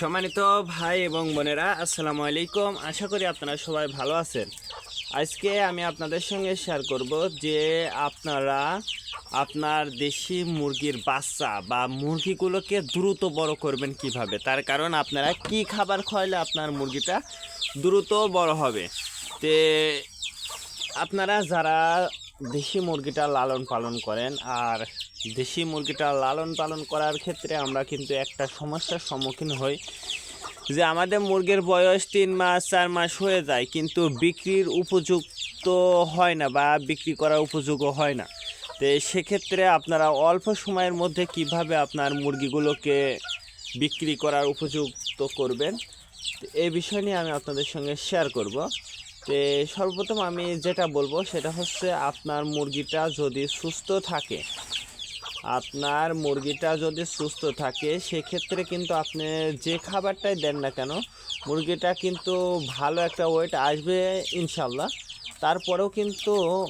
সম্মানিত ভাই এবং বোনেরা, আসসালামু আলাইকুম। আশা করি আপনারা সবাই ভালো আছেন। আজকে আমি আপনাদের সঙ্গে শেয়ার করব যে আপনারা আপনার দেশি মুরগির বাচ্চা বা মুরগিগুলোকে দ্রুত বড় করবেন কীভাবে? তার কারণ আপনারা কি খাবার খাওয়ালে আপনার মুরগিটা দ্রুত বড় হবে? তে আপনারা যারা দেশি মুরগিটা লালন পালন করেন আর দেশি মুরগিটা লালন পালন করার ক্ষেত্রে আমরা কিন্তু একটা সমস্যার সম্মুখীন হই। যে আমাদের মুরগির বয়স তিন মাস, চার মাস হয়ে যায়, কিন্তু বিক্রির উপযুক্ত হয় না বা বিক্রি করার উপযোগও হয় না। তো সেক্ষেত্রে আপনারা অল্প সময়ের মধ্যে কীভাবে আপনার মুরগিগুলোকে বিক্রি করার উপযুক্ত করবেন এই বিষয় নিয়ে আমি আপনাদের সঙ্গে শেয়ার করব। তো সর্বপ্রথম আমি যেটা বলব সেটা হচ্ছে আপনার মুরগিটা যদি সুস্থ থাকে আপনার মুরগিটা যদি সুস্থ থাকে, সেক্ষেত্রে কিন্তু আপনি যে খাবারটাই দেন না কেন, মুরগিটা কিন্তু ভালো একটা ওয়েট আসবে ইনশাল্লাহ। তারপরেও কিন্তু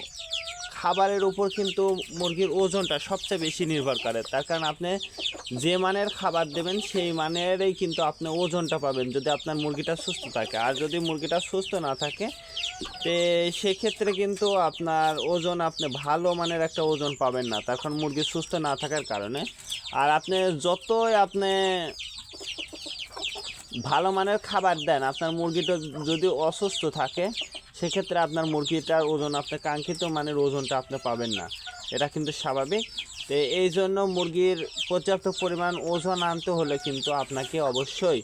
খাবারের উপর কিন্তু মুরগির ওজনটা সবচেয়ে বেশি নির্ভর করে। তার কারণ আপনি যে মানের খাবার দেবেন, সেই মানেরই কিন্তু আপনি ওজনটা পাবেন যদি আপনার মুরগিটা সুস্থ থাকে। আর যদি মুরগিটা সুস্থ না থাকে, তে সেক্ষেত্রে কিন্তু আপনার ওজন, আপনি ভালো মানের একটা ওজন পাবেন না। তখন মুরগি সুস্থ না থাকার কারণে। আর আপনি যতই আপনি ভালো মানের খাবার দেন, আপনার মুরগিটা যদি অসুস্থ থাকে সেক্ষেত্রে আপনার মুরগিটার ওজন আপনি কাঙ্ক্ষিত মানের ওজনটা আপনি পাবেন না। এটা কিন্তু স্বাভাবিক। তো এই জন্য মুরগির পর্যাপ্ত পরিমাণ ওজন আনতে হলে কিন্তু আপনাকে অবশ্যই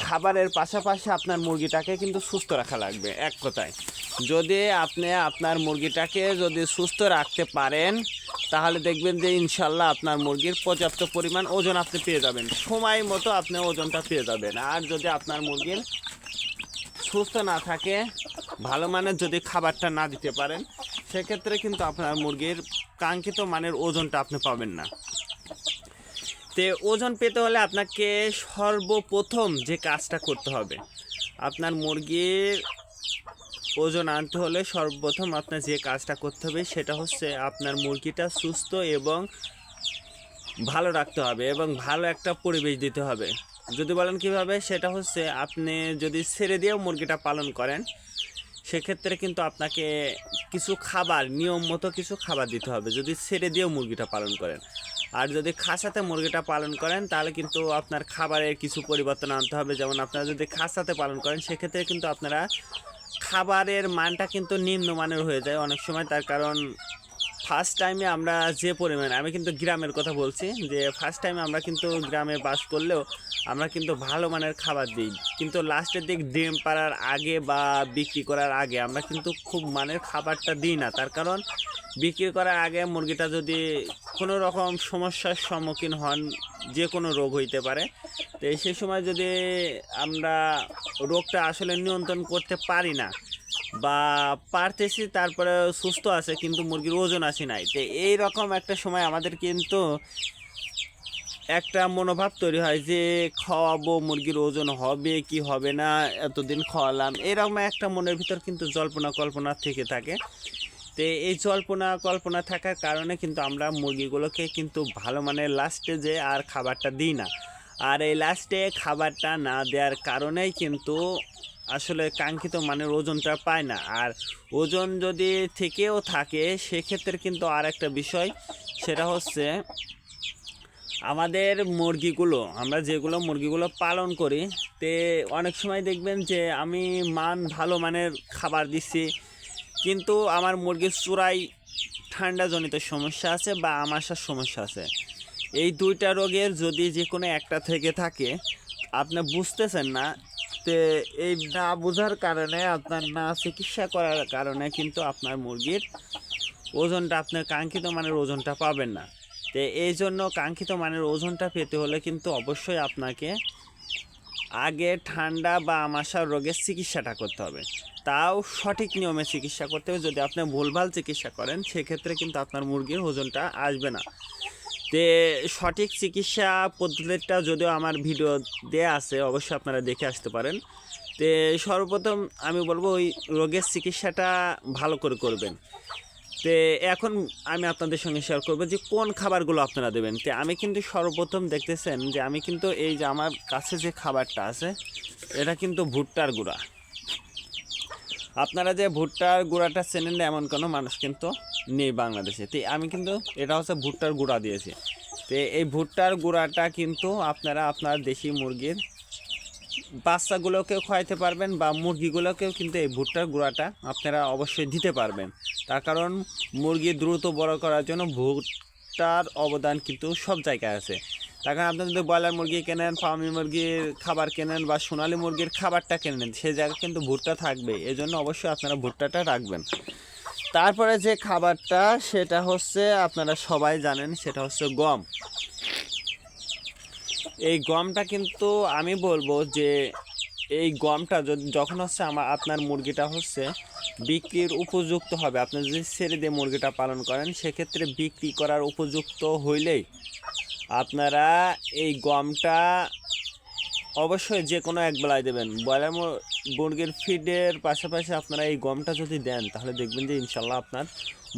খাবারের পাশাপাশি আপনার মুরগিটাকে কিন্তু সুস্থ রাখা লাগবে, এক কথায়। যদি আপনি আপনার মুরগিটাকে যদি সুস্থ রাখতে পারেন, তাহলে দেখবেন যে ইনশাল্লাহ আপনার মুরগির পর্যাপ্ত পরিমাণ ওজন আপনি পেয়ে যাবেন। সময় মতো আপনি ওজনটা পেয়ে যাবেন। আর যদি আপনার মুরগির সুস্থ না থাকে, ভালো মানের যদি খাবারটা না দিতে পারেন, সেক্ষেত্রে কিন্তু আপনার মুরগির কাঙ্ক্ষিত মানের ওজনটা আপনি পাবেন না। তে ওজন পেতে হলে আপনাকে সর্বপ্রথম যে কাজটা করতে হবে, আপনার মুরগির ওজন আনতে হলে সর্বপ্রথম আপনার যে কাজটা করতে হবে সেটা হচ্ছে আপনার মুরগিটা সুস্থ এবং ভালো রাখতে হবে এবং ভালো একটা পরিবেশ দিতে হবে। যদি বলেন কীভাবে, সেটা হচ্ছে আপনি যদি ছেড়ে দিয়েও মুরগিটা পালন করেন, সেক্ষেত্রে কিন্তু আপনাকে কিছু খাবার, নিয়ম মতো কিছু খাবার দিতে হবে যদি ছেড়ে দিয়েও মুরগিটা পালন করেন। আর যদি খাসাতে মুরগিটা পালন করেন, তাহলে কিন্তু আপনার খাবারের কিছু পরিবর্তন আনতে হবে। যেমন আপনারা যদি খাসাতে পালন করেন, সেক্ষেত্রে কিন্তু আপনারা খাবারের মানটা কিন্তু নিম্নমানের হয়ে যায় অনেক সময়। তার কারণ ফার্স্ট টাইমে আমরা যে পরিমাণ, আমি কিন্তু গ্রামের কথা বলছি, যে ফার্স্ট টাইমে আমরা কিন্তু গ্রামে বাস করলেও আমরা কিন্তু ভালো মানের খাবার দিই। কিন্তু লাস্টের দিক ডিম পাড়ার আগে বা বিক্রি করার আগে আমরা কিন্তু খুব মানের খাবারটা দিই না। তার কারণ বিক্রি করার আগে মুরগিটা যদি কোনো রকম সমস্যার সম্মুখীন হন যে কোনো রোগ হইতে পারে, তো সেই সময় যদি আমরা রোগটা আসলে নিয়ন্ত্রণ করতে পারি না বা পারতেছি, তারপরে সুস্থ আছে, কিন্তু মুরগির ওজন আসে নাই। তো এই রকম একটা সময় আমাদের কিন্তু একটা মনোভাব তৈরি হয় যে, খাওয়াবো, মুরগির ওজন হবে কি হবে না, এতদিন খাওয়ালাম। এরকম একটা মনের ভিতর কিন্তু জল্পনা কল্পনা থেকে থাকে। তো এই জল্পনা কল্পনা থাকার কারণে কিন্তু আমরা মুরগিগুলোকে কিন্তু ভালো মানের লাস্টে যে আর খাবারটা দিই না। আর এই লাস্টে খাবারটা না দেওয়ার কারণেই কিন্তু আসলে কাঙ্ক্ষিত মানের ওজনটা পায় না। আর ওজন যদি থেকেও থাকে, সেক্ষেত্রে কিন্তু আর একটা বিষয়, সেটা হচ্ছে আমাদের মুরগিগুলো, আমরা যেগুলো মুরগিগুলো পালন করি, তে অনেক সময় দেখবেন যে আমি মান ভালো মানের খাবার দিচ্ছি, কিন্তু আমার মুরগির চূড়াই ঠান্ডাজনিত সমস্যা আছে বা আমাশার সমস্যা আছে। এই দুইটা রোগের যদি যে কোনো একটা থেকে থাকে, আপনি বুঝতেছেন না তে এই না বোঝার কারণে, আপনার না চিকিৎসা করার কারণে কিন্তু আপনার মুরগির ওজনটা, আপনার কাঙ্ক্ষিত মানের ওজনটা পাবেন না। তো এই জন্য কাঙ্ক্ষিত মানের ওজনটা পেতে হলে কিন্তু অবশ্যই আপনাকে আগে ঠান্ডা বা আমাশার রোগের চিকিৎসাটা করতে হবে। তাও সঠিক নিয়মে চিকিৎসা করতে হবে। যদি আপনি ভুলভাল চিকিৎসা করেন, সেক্ষেত্রে কিন্তু আপনার মুরগির ওজনটা আসবে না। তে সঠিক চিকিৎসা পদ্ধতিটা যদিও আমার ভিডিও দেয়া আছে, অবশ্যই আপনারা দেখে আসতে পারেন। তে সর্বপ্রথম আমি বলব ওই রোগের চিকিৎসাটা ভালো করে করবেন। তে এখন আমি আপনাদের সঙ্গে শেয়ার করব যে কোন খাবারগুলো আপনারা দেবেন। তে আমি কিন্তু সর্বপ্রথম দেখতেছেন যে আমি কিন্তু এই যে আমার কাছে যে খাবারটা আছে, এটা কিন্তু ভুট্টার গুঁড়া। আপনারা যে ভুট্টার গুঁড়াটা চেনেন না, এমন কোনো মানুষ কিন্তু নেই বাংলাদেশে। তো আমি কিন্তু এটা হচ্ছে ভুট্টার গুঁড়া দিয়েছি। তো এই ভুট্টার গুঁড়াটা কিন্তু আপনারা আপনার দেশি মুরগির বাচ্চাগুলোকেও খাওয়াইতে পারবেন বা মুরগিগুলোকেও কিন্তু এই ভুট্টার গুঁড়াটা আপনারা অবশ্যই দিতে পারবেন। তার কারণ মুরগি দ্রুত বড় করার জন্য ভুট্টার অবদান কিন্তু সব জায়গায় আছে। কারণ আপনি যদি ব্রয়লার মুরগি কেনেন, ফার্মি মুরগির খাবার কেনেন বা সোনালি মুরগির খাবারটা কেনেন, সে জায়গায় কিন্তু ভুট্টা থাকবে। এজন্য অবশ্যই আপনারা ভুট্টাটা রাখবেন। তারপরে যে খাবারটা, সেটা হচ্ছে আপনারা সবাই জানেন, সেটা হচ্ছে গম। এই গমটা কিন্তু আমি বলব যে, এই গমটা যখন হচ্ছে আমার, আপনার মুরগিটা হচ্ছে বিক্রির উপযুক্ত হবে, আপনি যদি ছেড়ে দিয়ে মুরগিটা পালন করেন, সেক্ষেত্রে বিক্রি করার উপযুক্ত হইলেই আপনারা এই গমটা অবশ্যই যে কোনো এক বেলায় দেবেন। ব্রয়লার মুরগির ফিডের পাশাপাশি আপনারা এই গমটা যদি দেন, তাহলে দেখবেন যে ইনশাল্লাহ আপনার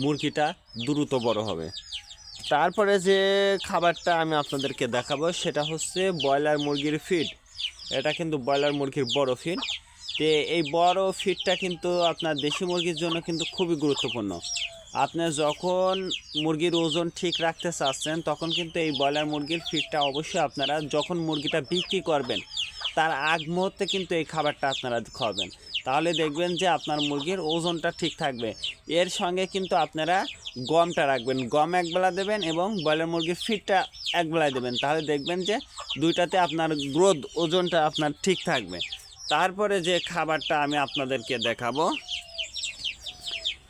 মুরগিটা দ্রুত বড় হবে। তারপরে যে খাবারটা আমি আপনাদেরকে দেখাবো, সেটা হচ্ছে ব্রয়লার মুরগির ফিড এটা কিন্তু ব্রয়লার মুরগির বড় ফিড তো এই বড় ফিডটা কিন্তু আপনার দেশি মুরগির জন্য কিন্তু খুবই গুরুত্বপূর্ণ। আপনি যখন মুরগির ওজন ঠিক রাখতে চাচ্ছেন, তখন কিন্তু এই ব্রয়লার মুরগির ফিডটা অবশ্যই আপনারা যখন মুরগিটা বিক্রি করবেন, তার আগ মুহূর্তে কিন্তু এই খাবারটা আপনারা খাওয়াবেন তাহলে দেখবেন যে আপনার মুরগির ওজনটা ঠিক থাকবে। এর সঙ্গে কিন্তু আপনারা গমটা রাখবেন। গম একবেলা দেবেন এবং ব্রয়লার মুরগির ফিডটা একবেলায় দেবেন। তাহলে দেখবেন যে দুইটাতে আপনার গ্রোথ ওজনটা আপনার ঠিক থাকবে। তারপরে যে খাবারটা আমি আপনাদেরকে দেখাবো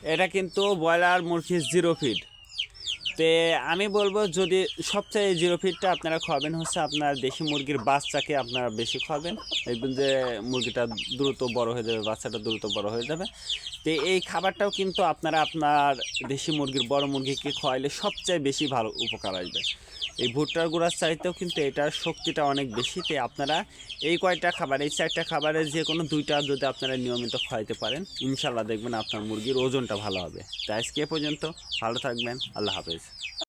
এটা কিন্তু ব্রয়লার মুরগির জিরো ফিড তে আমি বলব যদি সবচেয়ে জিরো ফিডটা আপনারা খাওয়াবেন হচ্ছে আপনার দেশি মুরগির বাচ্চাকে আপনারা বেশি খাওয়াবেন। দেখবেন যে মুরগিটা দ্রুত বড় হয়ে যাবে, বাচ্চাটা দ্রুত বড় হয়ে যাবে। তো এই খাবারটাও কিন্তু আপনারা আপনার দেশি মুরগির বড় মুরগিকে খাওয়াইলে সবচেয়ে বেশি ভালো উপকার আসবে। এই ভুট্টার গুঁড়ার চাইতেও কিন্তু এটার শক্তিটা অনেক বেশি। তাই আপনারা এই কয়টা খাবার, এই চারটা খাবারের যে কোনো দুইটা যদি আপনারা নিয়মিত খাওয়াইতে পারেন ইনশাল্লাহ দেখবেন আপনার মুরগির ওজনটা ভালো হবে। তাই আজকে পর্যন্ত, ভালো থাকবেন, আল্লাহ হাফেজ।